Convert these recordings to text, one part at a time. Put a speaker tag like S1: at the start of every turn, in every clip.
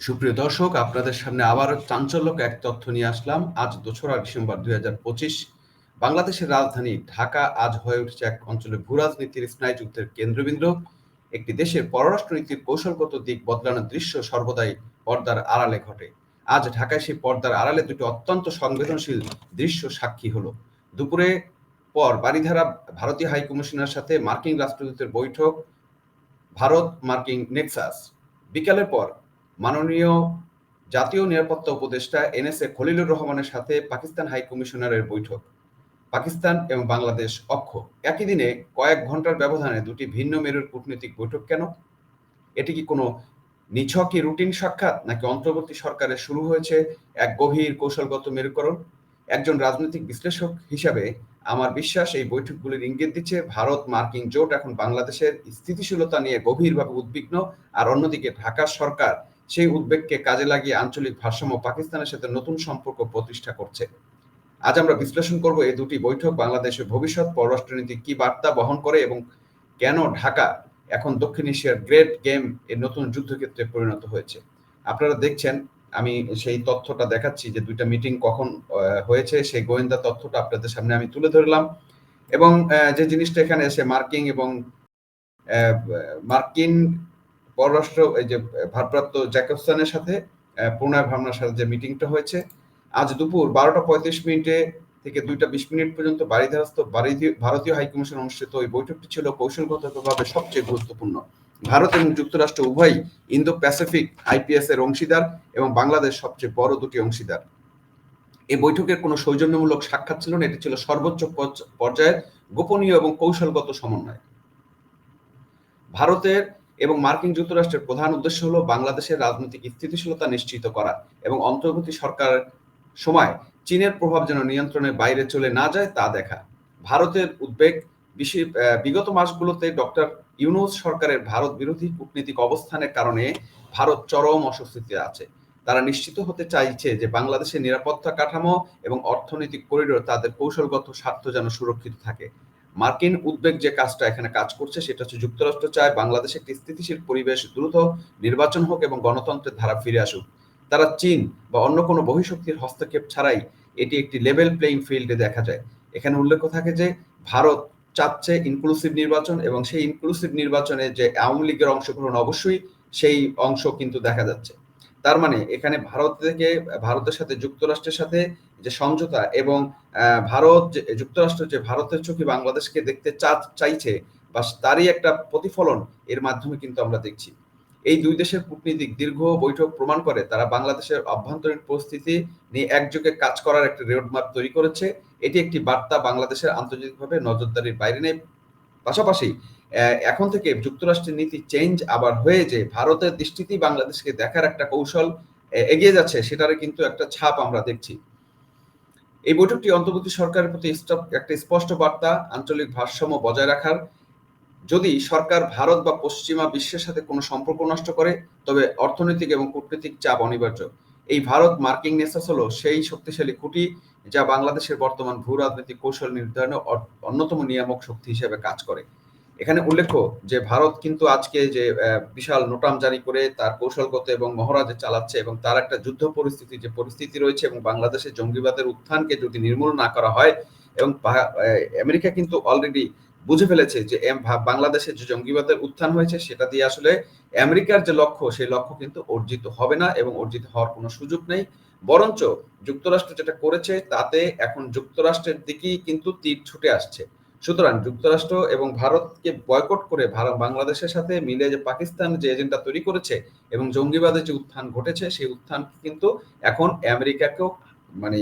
S1: সুপ্রিয় দর্শক, আপনাদের সামনে আবারও চাঞ্চল্যক এক তথ্য নিয়ে আসলাম। আজ দোসরা ডিসেম্বর দু হাজার পঁচিশ, বাংলাদেশের রাজধানী ঢাকা আজ হয়ে উঠেছে এক অঞ্চলে ভূরাজনীতির স্নায়ুযুদ্ধের কেন্দ্রবিন্দু। একটি দেশের পররাষ্ট্রনীতির কৌশলগত দিক বদলানোর দৃশ্য সর্বদাই পর্দার আড়ালে ঘটে। আজ ঢাকায় সেই পর্দার আড়ালে দুটি অত্যন্ত সংবেদনশীল দৃশ্য সাক্ষী হলো। দুপুরে পর বাড়িধারা ভারতীয় হাইকমিশনের সাথে মার্কিন রাষ্ট্রদূতের বৈঠক, ভারত মার্কিন নেক্সাস। বিকালের পর মাননীয় জাতীয় নিরাপত্তা উপদেষ্টা এনএসএ খলিলুর রহমানের সাথে পাকিস্তান হাই কমিশনারের বৈঠক। পাকিস্তান এবং বাংলাদেশ অক্ষ। একই দিনে কয়েক ঘণ্টার ব্যবধানে দুটি ভিন্ন মেরুর কূটনৈতিক বৈঠক কেন? এটি কি কোনো নিছকই রুটিন সাক্ষাৎ, নাকি অন্তর্বর্তী সরকারের শুরু হয়েছে এক গভীর কৌশলগত মেরুকরণ? একজন রাজনৈতিক বিশ্লেষক হিসাবে আমার বিশ্বাস এই বৈঠকগুলির ইঙ্গিত দিচ্ছে ভারত মার্কিন জোট এখন বাংলাদেশের স্থিতিশীলতা নিয়ে গভীরভাবে উদ্বিগ্ন, আর অন্যদিকে ঢাকা সরকার সেই উদ্বেগকে কাজে লাগিয়ে আঞ্চলিক ভারসাম্য পাকিস্তানের সাথে নতুন সম্পর্ক প্রতিষ্ঠা করছে। আজ আমরা বিশ্লেষণ করব এই দুটি বৈঠক বাংলাদেশের ভবিষ্যৎ, পররাষ্ট্রনীতি কি বার্তা বহন করে এবং কেন ঢাকা এখন দক্ষিণ এশিয়ার গ্রেট গেম এর নতুন যুদ্ধক্ষেত্রে পরিণত হয়েছে। আপনারা দেখছেন, আমি সেই তথ্যটা দেখাচ্ছি যে দুইটা মিটিং কখন হয়েছে, সেই গোয়েন্দা তথ্যটা আপনাদের সামনে আমি তুলে ধরলাম। এবং যে জিনিসটা এখানে এসে মার্কিং এবং মার্কিন পররাষ্ট্র, এই যে, ভারপ্রাপ্ত জ্যাকবস্তানের সাথে প্রণয় ভাবনার সাথে যে মিটিংটা হয়েছে, আজ দুপুর বারোটা পঁয়ত্রিশ মিনিটে থেকে দুইটা বিশ মিনিট পর্যন্ত বাড়িধারস্থ ভারতীয় হাইকমিশন অনুষ্ঠিত ওই বৈঠকটি ছিল কৌশলগতভাবে সবচেয়ে গুরুত্বপূর্ণ। ভারত এবং যুক্তরাষ্ট্র উভয়ই ইন্দো প্যাসিফিক আইপিএস এর অংশীদার এবং বাংলাদেশ সবচেয়ে বড় দুটি অংশীদার। এই বৈঠকের কোনো সৌজন্যমূলক সাক্ষাৎ ছিল না, এটি ছিল সর্বোচ্চ পর্যায়ের গোপনীয় এবং কৌশলগত সমন্বয়। ভারতের এবং মার্কিন যুক্তরাষ্ট্রের প্রধান উদ্দেশ্য হলো বাংলাদেশের রাজনৈতিক স্থিতিশীলতা নিশ্চিত করা এবং অন্তর্বর্তী সরকার সময় চীনের প্রভাব যেন নিয়ন্ত্রণের বাইরে চলে না যায় তা দেখা। ভারতের উদ্বেগ বিগত মাসগুলোতে ডক্টর ইউনুস সরকারের ভারত বিরোধী কূটনীতিক অবস্থানের কারণে ভারত চরম অস্বস্তিতে আছে। তারা নিশ্চিত হতে চাইছে যে বাংলাদেশের নিরাপত্তা কাঠামো এবং অর্থনৈতিক করিডোর তাদের কৌশলগত স্বার্থ যেন সুরক্ষিত থাকে। মার্কিন উদ্বেগ যে কাজটা এখানে কাজ করছে, সেটা হচ্ছে যুক্তরাষ্ট্র চায় বাংলাদেশে একটি স্থিতিশীল পরিবেশ দ্রুত নির্বাচন হোক এবং গণতন্ত্রের ধারা ফিরে আসুক। তারা চীন বা অন্য কোনো বহিঃশক্তির হস্তক্ষেপ ছাড়াই এটি একটি লেভেল প্লেইং ফিল্ডে দেখা যায়। এখানে উল্লেখ থাকে যে ভারত চাচ্ছে ইনক্লুসিভ নির্বাচন এবং সেই ইনক্লুসিভ নির্বাচনে যে আওয়ামী লীগের অংশগ্রহণ অবশ্যই সেই অংশ কিন্তু দেখা যাচ্ছে। তার মানে এখানে ভারত থেকে, ভারতের সাথে যুক্তরাষ্ট্রের সাথে যে সমঝোতা এবং ভারত যুক্তরাষ্ট্র যে ভারতের চোখে বাংলাদেশকে দেখতে চা, চাইছে বা তারই একটা প্রতিফলন এর মাধ্যমে কিন্তু আমরা দেখছি। এই দুই দেশের কূটনীতিক দীর্ঘ বৈঠক প্রমাণ করে তারা বাংলাদেশের অভ্যন্তরীণ পরিস্থিতি নিয়ে একযোগে কাজ করার একটা রোডম্যাপ তৈরি করেছে। এটি একটি বার্তা বাংলাদেশের আন্তর্জাতিকভাবে নজরদারির বাইরে নেই। পাশাপাশি এখন থেকে যুক্তরাষ্ট্রের নীতি চেঞ্জ আবার হয়ে যে ভারতের দৃষ্টিতে বাংলাদেশকে দেখার একটা কৌশল এগিয়ে যাচ্ছে সেটার কিন্তু একটা ছাপ আমরা দেখছি। এই বৈঠকটি অন্তর্বর্তী সরকারের প্রতি একটা স্পষ্ট বার্তা, আঞ্চলিক ভারসাম্য বজায় রাখার। যদি সরকার ভারত বা পশ্চিমা বিশ্বের সাথে কোনো সম্পর্ক নষ্ট করে, তবে অর্থনৈতিক এবং কূটনৈতিক চাপ অনিবার্য। এই ভারত মার্কিং নেসাস হলো সেই শক্তিশালী খুঁটি যা বাংলাদেশের বর্তমান ভূ রাজনৈতিক কৌশল নির্ধারণে অন্যতম নিয়ামক শক্তি হিসেবে কাজ করে। এখানে উল্লেখ্য যে ভারত কিন্তু আজকে যে বিশাল নোটাম জারি করে তার কৌশলগত এবং মহারাজে চালাচ্ছে এবং তার একটা যুদ্ধ পরিস্থিতি যে পরিস্থিতি রয়েছে এবং বাংলাদেশের জঙ্গিবাদের উত্থানকে যদি নির্মূল না করা হয় এবং আমেরিকা কিন্তু অলরেডি বুঝে ফেলেছে যে বাংলাদেশের যে জঙ্গিবাদের উত্থান হয়েছে সেটা দিয়ে আসলে আমেরিকার যে লক্ষ্য সেই লক্ষ্য কিন্তু অর্জিত হবে না এবং অর্জিত হওয়ার কোনো সুযোগ নেই। বরঞ্চ যুক্তরাষ্ট্র যেটা করেছে তাতে এখন যুক্তরাষ্ট্রের দিকেই কিন্তু তীর ছুটে আসছে। সুতরাং যুক্তরাষ্ট্র এবং ভারতকে বয়কট করে ভারত বাংলাদেশের সাথে মিলে যে পাকিস্তান যে এজেন্ডা তৈরি করেছে এবং জঙ্গিবাদের যে উত্থান ঘটেছে, সেই উত্থান কিন্তু এখন আমেরিকাকেও মানে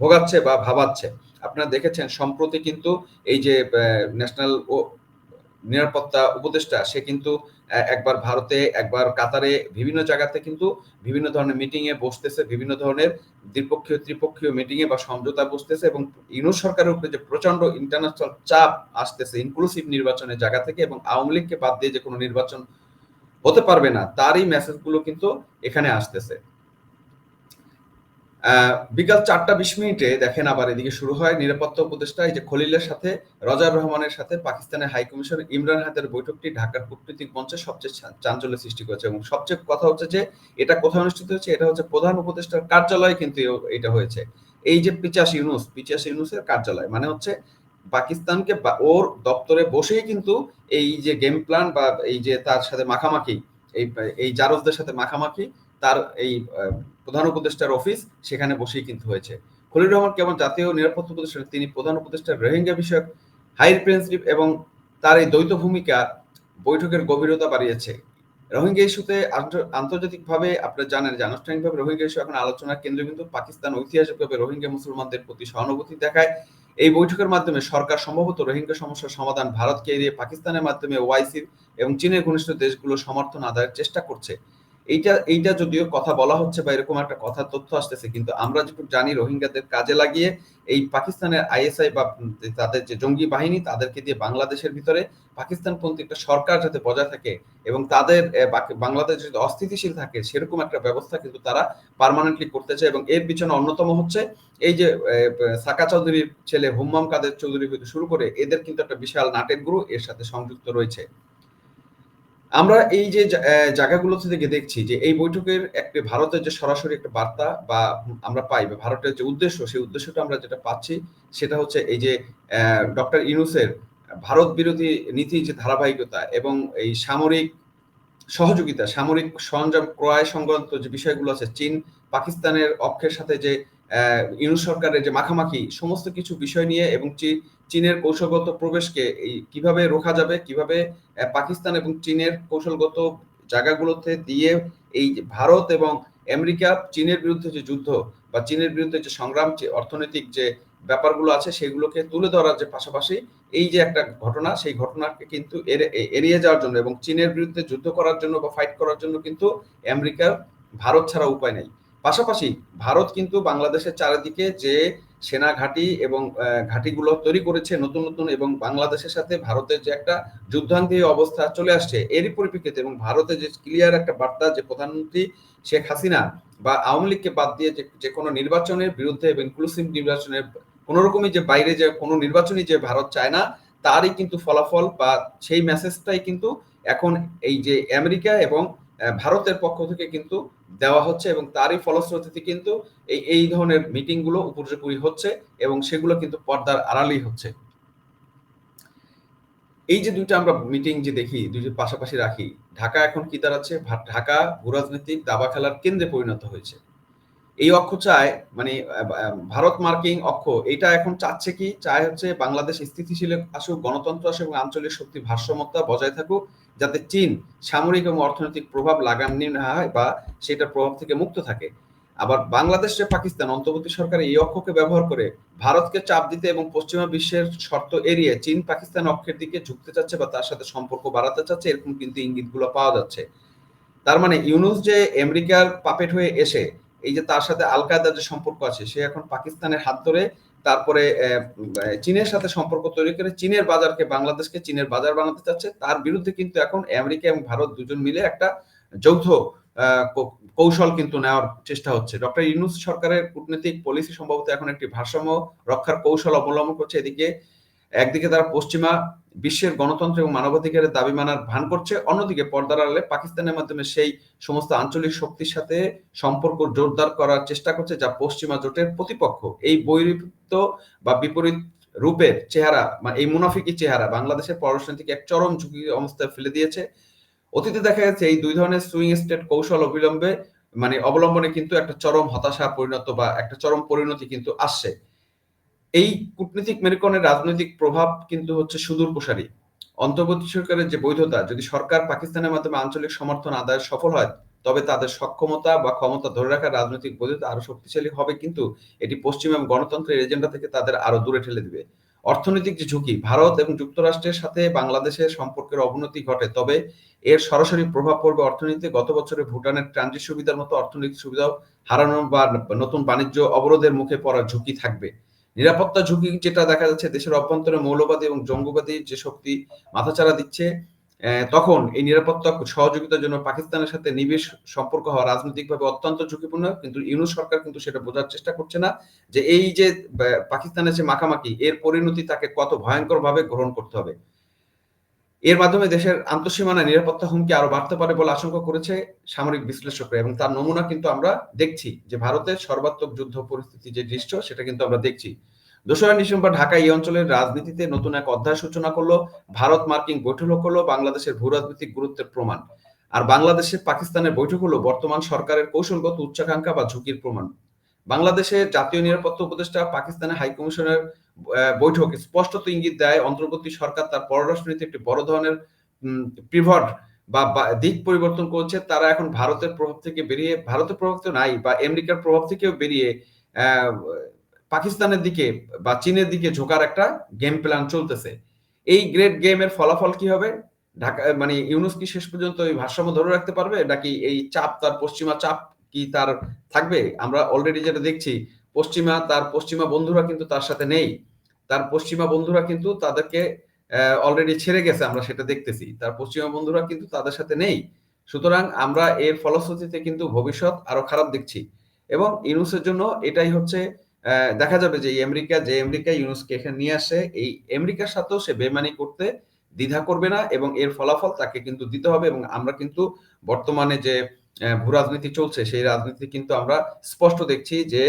S1: ভোগাচ্ছে বা ভাবাচ্ছে। আপনারা দেখেছেন, সম্প্রতি কিন্তু এই যে ন্যাশনাল ও নিরাপত্তা উপদেষ্টা, সে কিন্তু একবার ভারতে, একবার কাতারে বিভিন্ন জায়গাতে কিন্তু বিভিন্ন ধরনের মিটিংয়ে বসতেছে, বিভিন্ন ধরনের দ্বিপক্ষীয়, ত্রিপক্ষীয় মিটিংয়ে বা সমঝোতা বসতেছে এবং ইউনো সরকারের উপরে যে প্রচণ্ড ইন্টারন্যাশনাল চাপ আসতেছে ইনক্লুসিভ নির্বাচনের জায়গা থেকে এবং আওয়ামী লীগকে বাদ দিয়ে যে কোনো নির্বাচন হতে পারবে না, তারই মেসেজগুলো কিন্তু এখানে আসতেছে। বিকাল চারটা বিশ মিনিটে দেখেন আবার এদিকে শুরু হয়। নিরাপত্তা উপদেষ্টা এই যে খলিলের সাথে, রজার রহমানের সাথে পাকিস্তানের হাই কমিশন ইমরান হাতের বৈঠকটি ঢাকার কূটনৈতিক মঞ্চে সবচেয়ে চাঞ্চল্য সৃষ্টি করেছে এবং সবচেয়ে কথা হচ্ছে যে, এটা কোথায় অনুষ্ঠিত হয়েছে? এটা হচ্ছে প্রধান উপদেষ্টার কার্যালয়ে কিন্তু এটা হয়েছে। এই যে পিচাস ইউনুস, পিচাস ইউনুসের কার্যালয় মানে হচ্ছে পাকিস্তানকে ওর দপ্তরে বসেই কিন্তু এই যে গেম প্ল্যান বা এই যে তার সাথে মাখামাখি, এই এই জারজদের সাথে মাখামাখি, তার এই প্রধান উপদেষ্টার অফিস সেখানে বসেই কিন্তু হয়েছে। খলিল রহমান কেমন জাতীয় নিরাপত্তা উপদেষ্টা, তিনি প্রধান উপদেষ্টার রোহিঙ্গা বিষয়ক হাই রিপ্রেজেন্টেটিভ এবং তার এই দ্বৈত ভূমিকা বৈঠকের গভীরতা বাড়িয়েছে। রোহিঙ্গা ইস্যুতে আন্ত- আন্তর্জাতিকভাবে আপনারা জানেন যে আনুষ্ঠানিকভাবে রোহিঙ্গা ইস্যু এখন আলোচনার কেন্দ্র, কিন্তু পাকিস্তান ঐতিহাসিকভাবে রোহিঙ্গা মুসলমানদের প্রতি সহানুভূতি দেখায়। এই বৈঠকের মাধ্যমে সরকার সম্ভবত রোহিঙ্গা সমস্যার সমাধান ভারতকে এড়িয়ে পাকিস্তানের মাধ্যমে ওয়াইসির এবং চীনের ঘনিষ্ঠ দেশগুলো সমর্থন আদায়ের চেষ্টা করছে। এইটা এইটা যদিও কথা বলা হচ্ছে বা এরকম একটা কথা, তথ্য আসতেছে, কিন্তু আমরা যেটুকু জানি রোহিঙ্গাদের কাজে লাগিয়ে এই পাকিস্তানের আইএসআই বা তাদের যে জঙ্গি বাহিনী, তাদেরকে দিয়ে বাংলাদেশের ভিতরে পাকিস্তানপন্থী একটা সরকার যাতে বজায় থাকে এবং তাদের বাংলাদেশ যদি অস্থিতিশীল থাকে, সেরকম একটা ব্যবস্থা কিন্তু তারা পার্মানেন্টলি করতে চায় এবং এর পিছনে অন্যতম হচ্ছে এই যে সাকা চৌধুরীর ছেলে হুম্মাম কাদের চৌধুরী হইতে শুরু করে, এদের কিন্তু একটা বিশাল নাটের গুরু, এর সাথে সংযুক্ত রয়েছে। আমরা এই যে জায়গাগুলো থেকে দেখছি যে এই বৈঠকের একটি ভারতের যে সরাসরি একটা বার্তা বা আমরা পাই বা ভারতের যে উদ্দেশ্য, সেই উদ্দেশ্যটা আমরা যেটা পাচ্ছি সেটা হচ্ছে এই যে ডক্টর ইউনুসের ভারত বিরোধী নীতি যে ধারাবাহিকতা এবং এই সামরিক সহযোগিতা, সামরিক সরঞ্জাম ক্রয় সংক্রান্ত যে বিষয়গুলো আছে, চীন, পাকিস্তানের অক্ষের সাথে যে ইউনুস সরকারের যে মাখামাখি সমস্ত কিছু বিষয় নিয়ে এবং চীনের কৌশলগত প্রবেশকে কীভাবে রোখা যাবে, কীভাবে পাকিস্তান এবং চীনের কৌশলগত জায়গাগুলোতে দিয়ে এই ভারত এবং আমেরিকা চীনের বিরুদ্ধে যে যুদ্ধ বা চীনের বিরুদ্ধে যে সংগ্রাম, যে অর্থনৈতিক যে ব্যাপারগুলো আছে সেগুলোকে তুলে ধরার যে পাশাপাশি এই যে একটা ঘটনা, সেই ঘটনাকে কিন্তু এড়িয়ে যাওয়ার জন্য এবং চীনের বিরুদ্ধে যুদ্ধ করার জন্য বা ফাইট করার জন্য কিন্তু আমেরিকার ভারত ছাড়া উপায় নেই। পাশাপাশি ভারত কিন্তু বাংলাদেশের চারিদিকে যে সেনা ঘাঁটি এবং ঘাঁটিগুলো তৈরি করেছে নতুন নতুন এবং বাংলাদেশের সাথে ভারতের যে একটা যুদ্ধান্তি অবস্থা চলে আসছে এরই পরিপ্রেক্ষিতে এবং ভারতের যে ক্লিয়ার একটা বার্তা যে প্রধানমন্ত্রী শেখ হাসিনা বা আওয়ামী লীগকে বাদ দিয়ে যে যে কোনো নির্বাচনের বিরুদ্ধে এবং ইনক্লুসিভ নির্বাচনের কোন রকমই যে বাইরে যে কোনো নির্বাচনই যে ভারত চায় না, তারই কিন্তু ফলাফল বা সেই মেসেজটাই কিন্তু এখন এই যে আমেরিকা এবং ভারতের পক্ষ থেকে কিন্তু দেওয়া হচ্ছে এবং তারই ফলশ্রুতিতে কিন্তু এই এই ধরনের মিটিংগুলো উপর্যুপরি হচ্ছে এবং সেগুলো কিন্তু পর্দার আড়ালেই হচ্ছে। এই যে দুইটা আমরা মিটিং যে দেখি, দুইটা পাশাপাশি রাখি, ঢাকা এখন কি দাঁড়াচ্ছে ঢাকা ভূরাজনৈতিক দাবা খেলার কেন্দ্রে পরিণত হয়েছে। এই অক্ষ চায় মানে ভারত মার্কিং অক্ষ, এটা এখন চাচ্ছে কি? চায় হচ্ছে বাংলাদেশ স্থিতিশীল আসুক, গণতন্ত্র আসুক এবং আঞ্চলিক শক্তি ভারসাম্যতা বজায় থাকুক যাতে চীন সামরিক এবং অর্থনৈতিক প্রভাব লাগানি না হয় বা সেটার প্রভাব থেকে মুক্ত থাকে। আবার বাংলাদেশ পাকিস্তান অন্তর্বর্তী সরকার এই অক্ষকে ব্যবহার করে ভারতকে চাপ দিতে এবং পশ্চিমা বিশ্বের শর্ত এড়িয়ে চীন পাকিস্তান অক্ষের দিকে ঝুঁকতে চাচ্ছে বা তার সাথে সম্পর্ক বাড়াতে চাচ্ছে, এরকম কিন্তু ইঙ্গিতগুলো পাওয়া যাচ্ছে। তার মানে ইউনুস যে আমেরিকার পাপেট হয়ে এসে, এই যে তার সাথে আল কায়দার যে সম্পর্ক আছে, সে এখন পাকিস্তানের হাত ধরে তারপরে চীনের সাথে সম্পর্ক তৈরি করে চীনের বাজারকে বাংলাদেশকে চীনের বাজার বানাতে চাচ্ছে। তার বিরুদ্ধে কিন্তু এখন আমেরিকা এবং ভারত দুজন মিলে একটা যৌথ কৌশল কিন্তু নেওয়ার চেষ্টা হচ্ছে। ডক্টর ইউনুস সরকারের কূটনৈতিক পলিসি সম্ভবত এখন একটি ভারসাম্য রক্ষার কৌশল অবলম্বন করছে। এদিকে একদিকে তারা পশ্চিমা বিশ্বের গণতন্ত্র এবং মানবাধিকারের দাবি মানার ভান করছে, অন্যদিকে পর্দার আড়ালে পাকিস্তানের মাধ্যমে সেই সমস্ত আঞ্চলিক শক্তির সাথে সম্পর্ক জোরদার করার চেষ্টা করছে যা পশ্চিমা জোটের প্রতিপক্ষ। এই বৈরিপ্ত বা বিপরীত রূপের চেহারা মানে এই মুনাফিকি চেহারা বাংলাদেশের পররাষ্ট্রনীতিকে এক চরম ঝুঁকি অবস্থায় ফেলে দিয়েছে। অতীতে দেখা যাচ্ছে এই দুই ধরনের সুইং স্টেট কৌশল অবিলম্বে মানে অবলম্বনে কিন্তু একটা চরম হতাশা পরিণত বা একটা চরম পরিণতি কিন্তু আসছে। এই কূটনীতিক মেরুকরণের রাজনৈতিক প্রভাব কিন্তু হচ্ছে সুদূর প্রসারী। অন্তর্বর্তী সরকারের যে বৈধতা, যদি সরকার পাকিস্তানের মাধ্যমে আঞ্চলিক সমর্থন আদায় সফল হয়, তবে তাদের সক্ষমতা বা ক্ষমতা ধরে রাখার রাজনৈতিক বৈধতা আরও শক্তিশালী হবে, কিন্তু এটি পশ্চিম এবং গণতন্ত্রের এজেন্ডা থেকে তাদের আরও দূরে ঠেলে দিবে। অর্থনৈতিক যে ঝুঁকি, ভারত এবং যুক্তরাষ্ট্রের সাথে বাংলাদেশের সম্পর্কের অবনতি ঘটে, তবে এর সরাসরি প্রভাব পড়বে অর্থনীতিতে। গত বছরে ভুটানের ট্রানজিট সুবিধার মতো অর্থনৈতিক সুবিধাও হারানো বা নতুন বাণিজ্য অবরোধের মুখে পড়ার ঝুঁকি থাকবে। নিরাপত্তা ঝুঁকি যেটা দেখা যাচ্ছে দেশের অভ্যন্তরে মৌলবাদী এবং জঙ্গিবাদী যে শক্তি মাথাচাড়া দিচ্ছে তখন এই নিরাপত্তা সহযোগিতার জন্য পাকিস্তানের সাথে নিবেশ সম্পর্ক হওয়া রাজনৈতিকভাবে অত্যন্ত ঝুঁকিপূর্ণ। কিন্তু ইউনুস সরকার কিন্তু সেটা বোঝার চেষ্টা করছে না যে এই যে পাকিস্তানের যে মাখামাখি, এর পরিণতি তাকে কত ভয়ঙ্কর ভাবে গ্রহণ করতে হবে। এর মাধ্যমে দেশের আন্তঃসীমানা নিরাপত্তা হুমকি আরও বাড়তে পারে বলে আশঙ্কা করেছে সামরিক বিশ্লেষকরা এবং তার নমুনা কিন্তু আমরা দেখছি যে ভারতের সর্বাত্মক যুদ্ধ পরিস্থিতি যে দৃশ্য, সেটা কিন্তু আমরা দেখছি। দোসরা ডিসেম্বর ঢাকা এই অঞ্চলের রাজনীতিতে নতুন এক অধ্যায় সূচনা করল, ভারত মার্কিন বৈঠক হলো বাংলাদেশের ভূরাজনৈতিক গুরুত্বের প্রমাণ। আর বাংলাদেশে পাকিস্তানের বৈঠক হলো বর্তমান সরকারের কৌশলগত উচ্চাকাঙ্ক্ষা বা ঝুঁকির প্রমাণ। বাংলাদেশের জাতীয় নিরাপত্তা উপদেষ্টা, পাকিস্তানের হাই কমিশনের বৈঠক স্পষ্টত ইঙ্গিত দেয় অন্তর্বর্তী সরকার তার পররাষ্ট্রনীতি একটি বড় ধরনের পিভট বা দিক পরিবর্তন করছে। তারা এখন ভারতের প্রভাব থেকে বেরিয়ে, ভারতের প্রভাব তো নাই বা আমেরিকার প্রভাব থেকেও বেরিয়ে পাকিস্তানের দিকে বা চীনের দিকে ঝোঁকার একটা গেম প্ল্যান চলতেছে। এই গ্রেট গেমের ফলাফল কি হবে? ঢাকা মানে ইউনুস কি শেষ পর্যন্ত এই ভারসাম্য ধরে রাখতে পারবে? নাকি এই চাপ, তার পশ্চিমা চাপ কি তার থাকবে? আমরা অলরেডি যেটা দেখছি, পশ্চিমা, তার পশ্চিমা বন্ধুরা কিন্তু তার সাথে নেই। তার পশ্চিমা বন্ধুরা কিন্তু তাদেরকে অলরেডি ছেড়ে গেছে, আমরা সেটা দেখতেছি। তার পশ্চিমা বন্ধুরা কিন্তু তাদের সাথে নেই। সুতরাং আমরা এর ফলশ্রুতিতে কিন্তু ভবিষ্যৎ আরও খারাপ দেখছি। এবং ইউনুসের জন্য এটাই হচ্ছে দেখা যাবে যে আমেরিকা যে আমেরিকা ইউনুসকে এখানে নিয়ে আসে, এই আমেরিকার সাথেও সে বেমানি করতে দ্বিধা করবে না এবং এর ফলাফল তাকে কিন্তু দিতে হবে এবং আমরা কিন্তু বর্তমানে যে ভূ রাজনীতি চলছে, সেই রাজনীতি কিন্তু আমরা স্পষ্ট দেখছি যে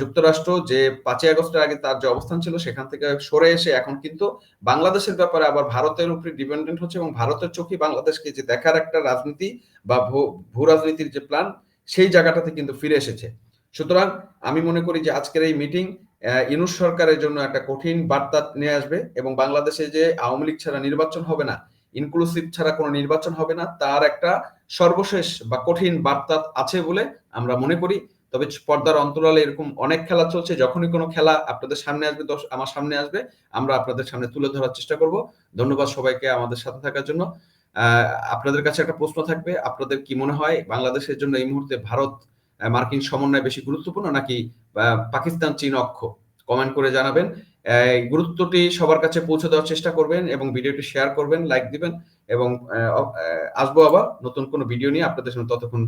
S1: যুক্তরাষ্ট্র যে পাঁচই আগস্টের আগে তার যে অবস্থান ছিল, সেখান থেকে সরে এসে এখন কিন্তু বাংলাদেশের ব্যাপারে আবার ভারতের উপরে ডিপেন্ডেন্ট হচ্ছে এবং ভারতের চোখে বাংলাদেশকে যে দেখার একটা রাজনীতি বা ভূ- রাজনীতির যে প্ল্যান সেই জায়গাটাতে কিন্তু ফিরে এসেছে। সুতরাং আমি মনে করি যে আজকের এই মিটিং ইউনুস সরকারের জন্য একটা কঠিন বার্তা নিয়ে আসবে এবং বাংলাদেশে যে আওয়ামী লীগ ছাড়া নির্বাচন হবে না ইনক্লুসিভ ছাড়া কোনো নির্বাচন হবে না, তার একটা সর্বশেষ বা কঠিন বার্তা আছে বলে আমরা মনে করি। তবে পর্দার অন্তরালে এরকম অনেক খেলা চলছে, যখনই কোনো খেলা আপনাদের সামনে আসবে আমার সামনে আসবে, আমরা আপনাদের সামনে তুলে ধরার চেষ্টা করব। ধন্যবাদ সবাইকে আমাদের সাথে থাকার জন্য। আপনাদের কাছে একটা প্রশ্ন থাকবে, আপনাদের কি মনে হয় বাংলাদেশের জন্য এই মুহূর্তে ভারত মার্কিন সমন্বয় বেশি গুরুত্বপূর্ণ নাকি পাকিস্তান চীন অক্ষ? কমেন্ট করে জানাবেন। গুরুত্বটি সবার কাছে পৌঁছে দেওয়ার চেষ্টা করবেন এবং ভিডিওটি শেয়ার করবেন, লাইক দিবেন এবং আসব আবার নতুন কোনো ভিডিও নিয়ে আপনাদের সামনে ততক্ষণ